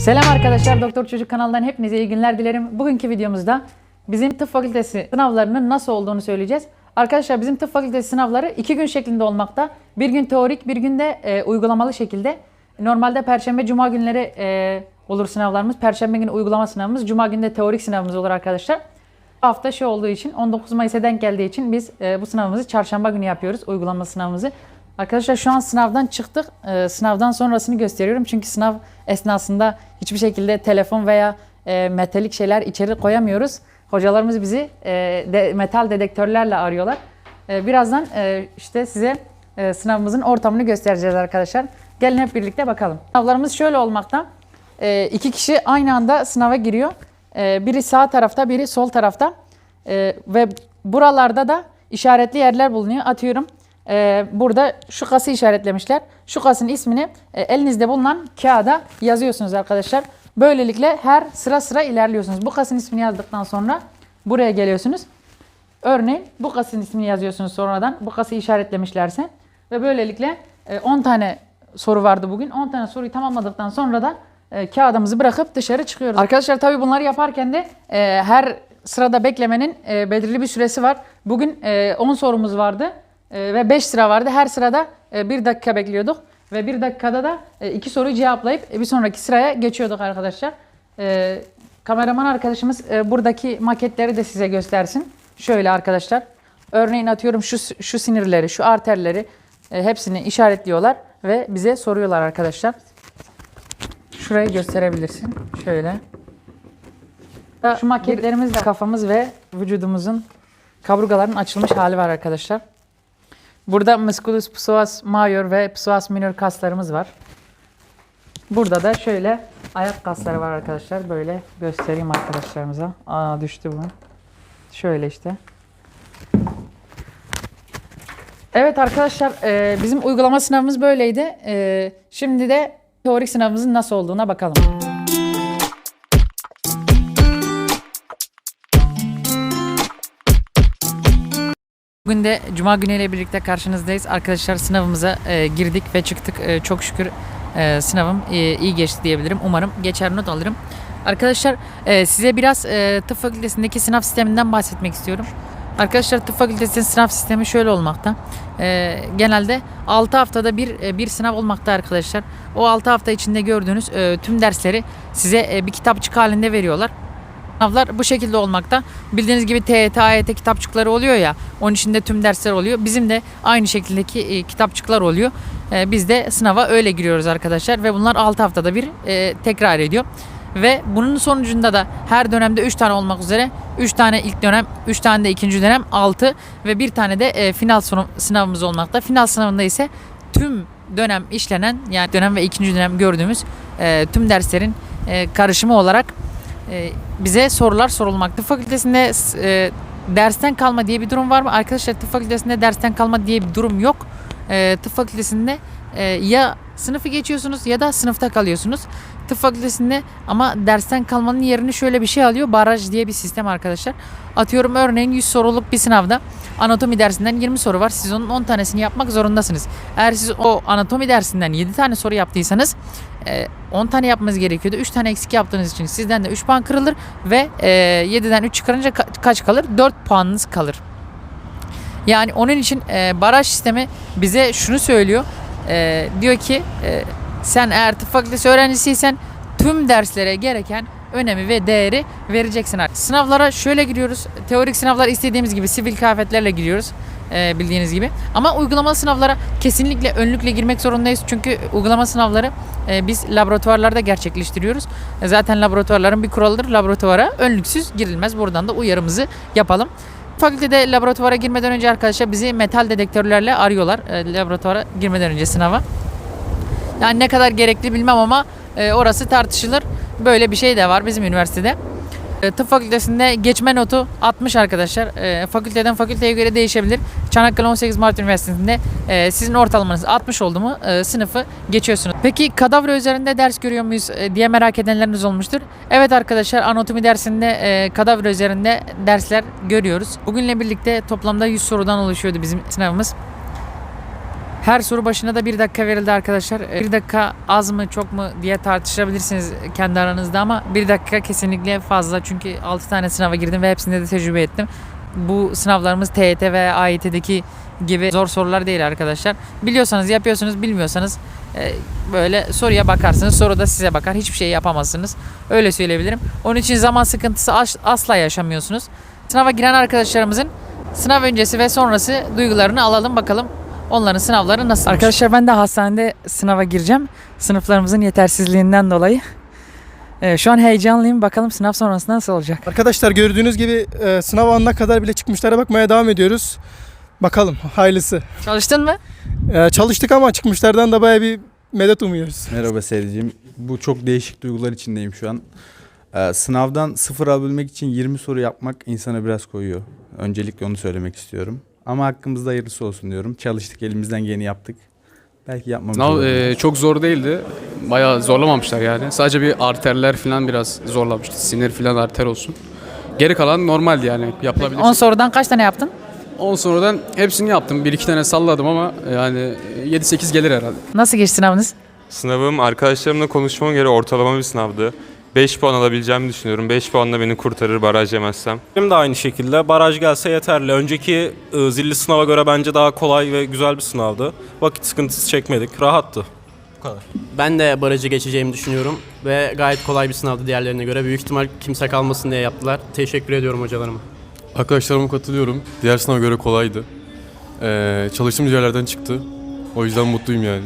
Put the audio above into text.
Selam arkadaşlar, Doktor Çocuk kanalından hepinize iyi günler dilerim. Bugünkü videomuzda bizim tıp fakültesi sınavlarının nasıl olduğunu söyleyeceğiz. Arkadaşlar bizim tıp fakültesi sınavları iki gün şeklinde olmakta. Bir gün teorik, bir gün de e, uygulamalı şekilde. Normalde Perşembe, Cuma günleri e, olur sınavlarımız. Perşembe günü uygulama sınavımız, Cuma günü de teorik sınavımız olur arkadaşlar. Bu hafta şey olduğu için 19 Mayıs'a denk geldiği için biz e, bu sınavımızı çarşamba günü yapıyoruz. Uygulama sınavımızı. Arkadaşlar şu an sınavdan çıktık. E, sınavdan sonrasını gösteriyorum. Çünkü sınav esnasında hiçbir şekilde telefon veya e, metalik şeyler içeri koyamıyoruz. Hocalarımız bizi e, de, metal dedektörlerle arıyorlar. E, birazdan e, işte size e, sınavımızın ortamını göstereceğiz arkadaşlar. Gelin hep birlikte bakalım. Sınavlarımız şöyle olmakta. E, iki kişi aynı anda sınava giriyor. E, biri sağ tarafta, biri sol tarafta. E, ve buralarda da işaretli yerler bulunuyor. Atıyorum e, burada şu kası işaretlemişler. Şu kasın ismini e, elinizde bulunan kağıda yazıyorsunuz arkadaşlar. Böylelikle her sıra sıra ilerliyorsunuz. Bu kasın ismini yazdıktan sonra buraya geliyorsunuz. Örneğin bu kasın ismini yazıyorsunuz sonradan. Bu kası işaretlemişlerse. Ve böylelikle e, 10 tane soru vardı bugün. 10 tane soruyu tamamladıktan sonra da e, kağıdımızı bırakıp dışarı çıkıyoruz. Arkadaşlar tabii bunları yaparken de e, her sırada beklemenin e, belirli bir süresi var. Bugün e, 10 sorumuz vardı e, ve 5 sıra vardı. Her sırada 1 dakika bekliyorduk. Ve 1 dakikada da 2 soruyu cevaplayıp e, bir sonraki sıraya geçiyorduk arkadaşlar. E, kameraman arkadaşımız e, buradaki maketleri de size göstersin. Şöyle arkadaşlar. Örneğin atıyorum şu şu sinirleri, şu arterleri e, hepsini işaretliyorlar ve bize soruyorlar arkadaşlar. Şurayı gösterebilirsin. Şöyle. Şu maketlerimizde kafamız ve vücudumuzun kaburgaların açılmış hali var arkadaşlar. Burada musculus psoas major ve psoas minor kaslarımız var. Burada da şöyle ayak kasları var arkadaşlar. Böyle göstereyim arkadaşlarımıza. Aa düştü bu. Şöyle işte. Evet arkadaşlar e, bizim uygulama sınavımız böyleydi. E, şimdi de teorik sınavımızın nasıl olduğuna bakalım. Bugün de Cuma günüyle birlikte karşınızdayız. Arkadaşlar sınavımıza e, girdik ve çıktık. E, çok şükür e, sınavım e, iyi geçti diyebilirim. Umarım geçer not alırım. Arkadaşlar e, size biraz e, tıp fakültesindeki sınav sisteminden bahsetmek istiyorum. Arkadaşlar tıp fakültesinin sınav sistemi şöyle olmakta. E, genelde 6 haftada bir e, bir sınav olmakta arkadaşlar. O 6 hafta içinde gördüğünüz e, tüm dersleri size e, bir kitapçık halinde veriyorlar. Sınavlar bu şekilde olmakta. Bildiğiniz gibi TYT, AYT kitapçıkları oluyor ya. Onun içinde tüm dersler oluyor. Bizim de aynı şekildeki e, kitapçıklar oluyor. E, biz de sınava öyle giriyoruz arkadaşlar ve bunlar 6 haftada bir e, tekrar ediyor. Ve bunun sonucunda da her dönemde 3 tane olmak üzere 3 tane ilk dönem, 3 tane de ikinci dönem 6 ve bir tane de final sonu, sınavımız olmakta. Final sınavında ise tüm dönem işlenen yani dönem ve ikinci dönem gördüğümüz tüm derslerin karışımı olarak e, bize sorular sorulmakta. Tıp fakültesinde e, dersten kalma diye bir durum var mı? Arkadaşlar tıp fakültesinde dersten kalma diye bir durum yok. E, tıp fakültesinde e, ya sınıfı geçiyorsunuz ya da sınıfta kalıyorsunuz. Tıp fakültesinde ama dersten kalmanın yerini şöyle bir şey alıyor. Baraj diye bir sistem arkadaşlar. Atıyorum örneğin 100 soruluk bir sınavda anatomi dersinden 20 soru var. Siz onun 10 tanesini yapmak zorundasınız. Eğer siz o anatomi dersinden 7 tane soru yaptıysanız e, 10 tane yapmanız gerekiyordu. 3 tane eksik yaptığınız için sizden de 3 puan kırılır ve e, 7'den 3 çıkarınca ka- kaç kalır? 4 puanınız kalır. Yani onun için e, baraj sistemi bize şunu söylüyor. E, diyor ki e, sen eğer tıp fakültesi öğrencisiysen tüm derslere gereken önemi ve değeri vereceksin. Sınavlara şöyle giriyoruz. Teorik sınavlar istediğimiz gibi sivil kıyafetlerle giriyoruz. e, bildiğiniz gibi. Ama uygulama sınavlara kesinlikle önlükle girmek zorundayız. Çünkü uygulama sınavları e, biz laboratuvarlarda gerçekleştiriyoruz. E, zaten laboratuvarların bir kuralıdır. Laboratuvara önlüksüz girilmez. Buradan da uyarımızı yapalım. Fakültede laboratuvara girmeden önce arkadaşlar bizi metal dedektörlerle arıyorlar. E, laboratuvara girmeden önce sınava. Yani ne kadar gerekli bilmem ama e, orası tartışılır. Böyle bir şey de var bizim üniversitede. E, tıp fakültesinde geçme notu 60 arkadaşlar. E, fakülteden fakülteye göre değişebilir. Çanakkale 18 Mart Üniversitesi'nde e, sizin ortalamanız 60 oldu mu e, sınıfı geçiyorsunuz. Peki kadavra üzerinde ders görüyor muyuz e, diye merak edenleriniz olmuştur. Evet arkadaşlar anatomi dersinde e, kadavra üzerinde dersler görüyoruz. Bugünle birlikte toplamda 100 sorudan oluşuyordu bizim sınavımız. Her soru başına da bir dakika verildi arkadaşlar. E, Bir dakika az mı çok mu diye tartışabilirsiniz kendi aranızda ama bir dakika kesinlikle fazla. Çünkü 6 tane sınava girdim ve hepsinde de tecrübe ettim. Bu sınavlarımız TYT ve AYT'deki gibi zor sorular değil arkadaşlar. Biliyorsanız yapıyorsunuz, bilmiyorsanız e, böyle soruya bakarsınız. Soru da size bakar. Hiçbir şey yapamazsınız. Öyle söyleyebilirim. Onun için zaman sıkıntısı as- asla yaşamıyorsunuz. Sınava giren arkadaşlarımızın sınav öncesi ve sonrası duygularını alalım bakalım. Onların sınavları nasıl? Arkadaşlar ben de hastanede sınava gireceğim. Sınıflarımızın yetersizliğinden dolayı. Ee, şu an heyecanlıyım. Bakalım sınav sonrası nasıl olacak? Arkadaşlar gördüğünüz gibi e, sınav anına kadar bile çıkmışlara bakmaya devam ediyoruz. Bakalım hayırlısı. Çalıştın mı? E, çalıştık ama çıkmışlardan da baya bir medet umuyoruz. Merhaba Sericim. Bu çok değişik duygular içindeyim şu an. Ee, sınavdan sıfır alabilmek için 20 soru yapmak insana biraz koyuyor. Öncelikle onu söylemek istiyorum. Ama hakkımızda hayırlısı olsun diyorum. Çalıştık, elimizden geleni yaptık. Belki yapmamız Sınav e, çok zor değildi. Bayağı zorlamamışlar yani. Sadece bir arterler falan biraz zorlamıştı. Sinir falan arter olsun. Geri kalan normaldi yani yapılabilir. 10 sorudan kaç tane yaptın? 10 sonradan hepsini yaptım. Bir iki tane salladım ama yani 7-8 gelir herhalde. Nasıl geçti sınavınız? Sınavım arkadaşlarımla konuşmama göre ortalama bir sınavdı. 5 puan alabileceğimi düşünüyorum. 5 puanla beni kurtarır baraj yemezsem. Benim de aynı şekilde baraj gelse yeterli. Önceki e, zilli sınava göre bence daha kolay ve güzel bir sınavdı. Vakit sıkıntısı çekmedik. Rahattı. Ben de barajı geçeceğimi düşünüyorum ve gayet kolay bir sınavdı diğerlerine göre. Büyük ihtimal kimse kalmasın diye yaptılar. Teşekkür ediyorum hocalarıma. Arkadaşlarıma katılıyorum. Diğer sınava göre kolaydı. Ee, çalıştığımız yerlerden çıktı. O yüzden mutluyum yani.